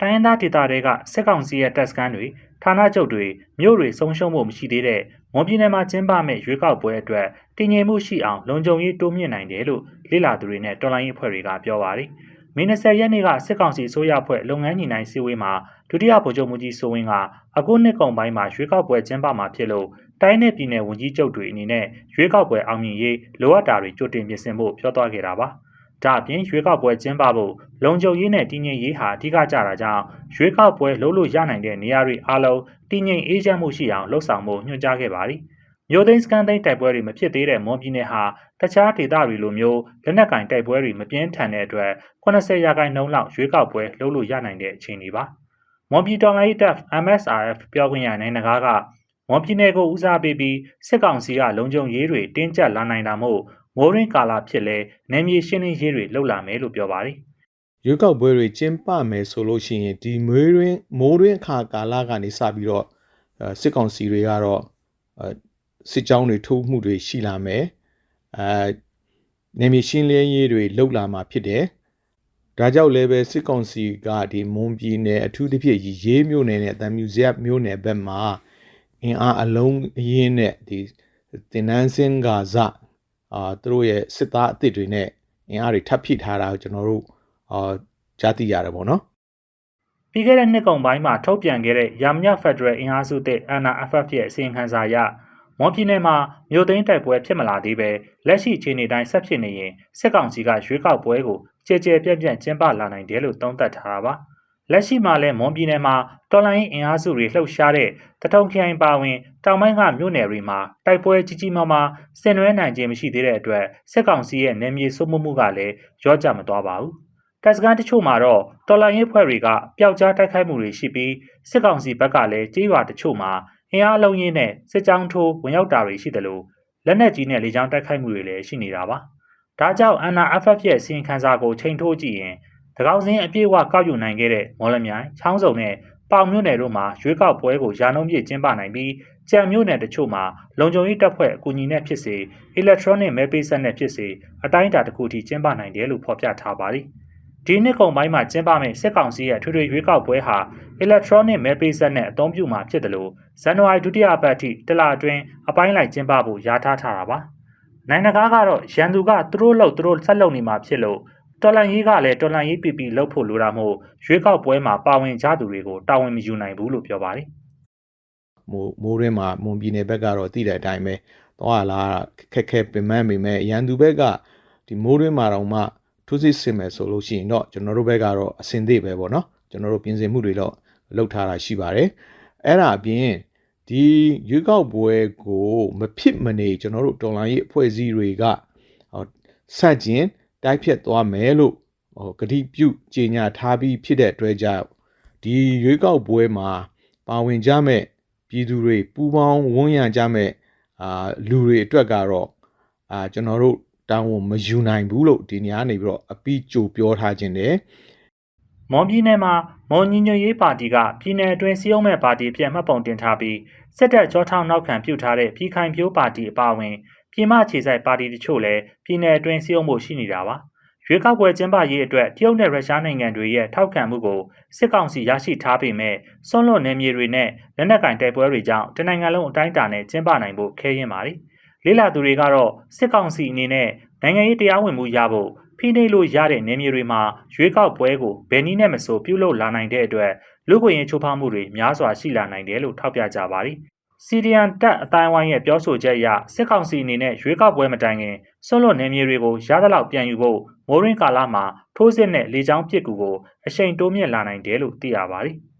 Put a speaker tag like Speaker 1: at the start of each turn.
Speaker 1: တိုင်းရင်းသားဒေသတွေကစစ်ကောင်စီရဲ့တပ်စခန်းတွေဌာနချုပ်တွေမြို့တွေဆုံးရှုံးမှုမရှိသေးတဲ့မွန်ပြည်နယ်မှာကျင်းပမဲ့ရွေးကောက်ပွဲအတွက်တည်ငြိမ်မှုရှိအောင်လုံခြုံရေးတိုးမြင့်နိုင်တယ်လို့လေ့လာသူတွေနဲ့တော်လိုင်းရေးအဖွဲ့တွေကပြောပါတယ်။မင်း20ရက်နေ့ကစစ်ကောင်စီအစိုးရအဖွဲ့လုပ်ငန်းညီနိုင်စည်းဝေးမှာဒုတိယဗိုလ်ချုပ်မှုကြီးစိုးဝင်းကအခုနှစ်ကုန်ပိုင်းမှာရွေးကောက်ပွဲကျင်းပမှာဖြစ်လို့တိုင်းနယ်ပြည်နယ်ဝန်ကြီးချုပ်တွေအနေနဲ့ရွေးကောက်ပွဲအောင်မြင်ရေးလိုအပ်တာတွေကြိုတင်ပြင်ဆင်ဖို့ပြောသွားခဲ့တာပါ။ ဒါအပြင်ရွေးကောက်ပွဲကျင်းပဖို့လုံခြုံရေးနဲ့တည်ငြိမ်ရေးဟာအဓိကကြတာကြောင့်ရွေးကောက်ပွဲလုပ်လို့ရနိုင်တဲ့နေရာတွေအားလုံးတည်ငြိမ်အေးချမ်းမှုရှိအောင်လှုံ့ဆော်မှုညွှန်ကြားခဲ့ပါတယ်။မြို့သိမ်းစကန်သိမ်းတိုက်ပွဲတွေမဖြစ်သေးတဲ့မွန်ပြည်နယ်ဟာတခြားဒေသတွေလိုမျိုးလက်နက်ကင်တိုက်ပွဲတွေမပြင်းထန်တဲ့အတွက်80ရာခိုင်နှုန်းလောက်ရွေးကောက်ပွဲလုပ်လို့ရနိုင်တဲ့အခြေအနေပါ။မွန်ပြည်တော်လိုင်းတပ် MSRF ပြောခွင့်ရနိုင်နဂါကမွန်ပြည်နယ်ကိုဦးစားပေးပြီးစစ်ကောင်စီကလုံခြုံရေးတွေတင်းကျပ်လာနိုင်တာမို့ မိုးရင်းကာလဖြစ်လဲနယ်မြေရှင်းလင်းရေးတွေလှုပ်လာမယ်လို့ပြောပါတယ်
Speaker 2: ရွေးကောက်ပွဲတွေကျင်းပမယ်ဆိုလို့ရှိရင်ဒီမွေးရင်းမိုးရင်းအခါကာလကနေစပြီးတော့အဲစစ်ကောင်စီတွေကတော့အဲစစ်ကြောင်းတွေထိုးမှုတွေရှိလာမယ်အဲနေမြေရှင်းလင်းရေးတွေလှုပ်လာမှာဖြစ်တယ်ဒါကြောင့်လည်းပဲစစ်ကောင်စီကဒီမွန်ပြည်နယ်အထူးသဖြင့်ရေးမြို့နယ်နဲ့တန်မြူဇက်မြို့နယ်ဘက်မှာအင်အားအလုံးအရင်းနဲ့ဒီတင်နန်းစင်ကစား အာသူတို့ရဲ့စစ်သားအစ်စ်တွေနဲ့အင်အားတွေထပ်ဖြည့်ထားတာကိုကျွန်တော်တို့အာကြားသိရတယ်ပေါ့နော်။
Speaker 1: ပြီးခဲ့တဲ့နှစ်ကုန်ပိုင်းမှာထုတ်ပြန်ခဲ့တဲ့ရာမညဖက်ဒရယ်အင်အားစုတဲ့ NRFF ရဲ့အစီရင်ခံစာအရမွန်ပြည်နယ်မှာမြို့သိမ်းတိုက်ပွဲဖြစ်မလာသေးပဲလက်ရှိအခြေအနေတိုင်းဆက်ဖြစ်နေရင်စစ်ကောင်စီကရွေးကောက်ပွဲကိုကြဲကြဲပြန့်ပြန့်ကျင်းပလာနိုင်တယ်လို့သုံးသပ်ထားတာပါ။ လက်ရှိမှာလည်းမွန်ပြည်နယ်မှာတော်လိုင်းအင်အားစုတွေလှုပ်ရှားတဲ့တထုံခရိုင်ပါဝင်တောင်ပိုင်းကမြို့နယ်တွေမှာတိုက်ပွဲကြီးကြီးမားမားဆင်နွှဲနိုင်ခြင်းမရှိသေးတဲ့အတွက်စစ်ကောင်စီရဲ့နယ်မြေစိုးမိုးမှုကလည်းရောကြမသွားပါဘူး။တပ်စခန်းတချို့မှာတော့တော်လိုင်းရေးဖွဲ့တွေကပျောက်ကြားတိုက်ခိုက်မှုတွေရှိပြီးစစ်ကောင်စီဘက်ကလည်းကြေးရွာတချို့မှာအင်အားလုံးရင်းနဲ့စစ်ကြောင်းထိုးဝင်ရောက်တာတွေရှိတယ်လို့လက်နက်ကြီးနဲ့လေကြောင်းတိုက်ခိုက်မှုတွေလည်းရှိနေတာပါ။ဒါကြောင့် NRFF ရဲ့စီရင်ခံစာကိုချိန်ထိုးကြည့်ရင် တကောင်းစင်းအပြည့်အဝကောက်ယူနိုင်ခဲ့တဲ့မော်လမြိုင်ချောင်းစုံနဲ့ပေါင်မြို့နယ်တို့မှာရွေးကောက်ပွဲကိုရာနှုန်းပြည့်ကျင်းပနိုင်ပြီးကြံမြို့နယ်တချို့မှာလုံခြုံရေးတပ်ဖွဲ့အကူအညီနဲ့ဖြစ်စေ electronic မဲပေးဆက်နဲ့ဖြစ်စေအတိုင်းအတာတစ်ခုထိကျင်းပနိုင်တယ်လို့ဖော်ပြထားပါတယ်။ဒီနှစ်ကုန်ပိုင်းမှာကျင်းပမယ့်စစ်ကောင်စီရဲ့ထွေထွေရွေးကောက်ပွဲဟာ electronic မဲပေးဆက်နဲ့အသုံးပြုမှာဖြစ်တယ်လို့ဇန်နဝါရီဒုတိယပတ်ထိတလအတွင်းအပိုင်းလိုက်ကျင်းပဖို့ယာထားထားတာပါ။နိုင်နဂါကတော့ရန်သူကသူတို့လို့သူတို့ဆက်လုပ်နေမှာဖြစ်လို့ တော်လန်ရေးကလည်းတော်လန်ရေးပီပီလှုပ်ဖို့လိုတာမို့ရွေးကောက်ပွဲမှာပါဝင်ကြသူတွေကိုတာဝန်မယူနိုင်ဘူးလို့ပြောပါတယ်
Speaker 2: မိုးမိုးရင်းမှာမွန်ပြည်နယ်ဘက်ကတော့တည်တဲ့အတိုင်းပဲသွားလာခက်ခဲပင်ပန်းပေမဲ့ရန်သူဘက်ကဒီမိုးရင်းမှာတော့မှထိုးစစ်ဆင်မယ်ဆိုလို့ရှိရင်တော့ကျွန်တော်တို့ဘက်ကတော့အစင်သေးပဲပေါ့နော်ကျွန်တော်တို့ပြင်ဆင်မှုတွေတော့လုပ်ထားတာရှိပါတယ်အဲ့ဒါအပြင်ဒီရွေးကောက်ပွဲကိုမဖြစ်မနေကျွန်တော်တို့တော်လိုင်းရေးအဖွဲ့အစည်းတွေကဆန့်ကျင် တိုက်ဖြတ်သွားမယ်လို့ဟိုဂတိပြုကြေညာထားပြီးဖြစ်တဲ့အတွက်ကြောင့်ဒီရွေးကောက်ပွဲမှာပါဝင်ကြမဲ့ပြည်သူတွေပူးပေါင်းဝန်းရံကြမဲ့အာလူတွေအတွက်ကတော့အာကျွန်တော်တို့တောင်းဝန်မယူနိုင်ဘူးလို့ဒီနေရာနေပြီးတော့အပိကြိုပြောထားခြင်းတယ်။
Speaker 1: မော်ပြည်နယ်မှာမော်ညီညွတ်ရေးပါတီကပြည်내အတွင်းစီးအောင်မဲ့ပါတီပြန်မှတ်ပုံတင်ထားပြီးစစ်တပ်ကြောထောင်နောက်ခံပြုထားတဲ့ပြည်ခိုင်ပြိုးပါတီအပါအဝင် ပြည်မခြေဆိုင်ပါတီတချို့လည်းပြည်내အတွင်းစီးအောင်မှုရှိနေတာပါ။ရွေးကောက်ပွဲကျင်းပရေးအတွက်တရုတ်နဲ့ရုရှားနိုင်ငံတွေရဲ့ထောက်ခံမှုကိုစစ်ကောင်စီရရှိထားပေမဲ့စွန့်လွတ်နယ်မြေတွေနဲ့လက်နက်ကင်တိုက်ပွဲတွေကြောင့်တနိုင်ငံလုံးအတိုင်းအတာနဲ့ကျင်းပနိုင်ဖို့ခဲရင်ပါတယ်။လေးလာသူတွေကတော့စစ်ကောင်စီအနေနဲ့နိုင်ငံရေးတရားဝင်မှုရဖို့ဖိနှိပ်လို့ရတဲ့နယ်မြေတွေမှာရွေးကောက်ပွဲကိုဘယ်နည်းနဲ့မဆိုပြုလုပ်လာနိုင်တဲ့အတွက်လူ့ခွင့်ရေးချိုးဖောက်မှုတွေများစွာရှိလာနိုင်တယ်လို့ထောက်ပြကြပါတယ်။ စီရီယန်တပ်အတိုင်းဝိုင်းရဲ့ပြောဆိုချက်အရစစ်ကောင်စီအနေနဲ့ရွေးကောက်ပွဲမတိုင်ခင်ဆွန့်လွတ်နယ်မြေတွေကိုရသလောက်ပြန်ယူဖို့မိုးရင်းကာလမှာထိုးစစ်နဲ့လေကြောင်းပစ်ကူကိုအရှိန်တိုးမြင့်လာနိုင်တယ်လို့သိရပါတယ်။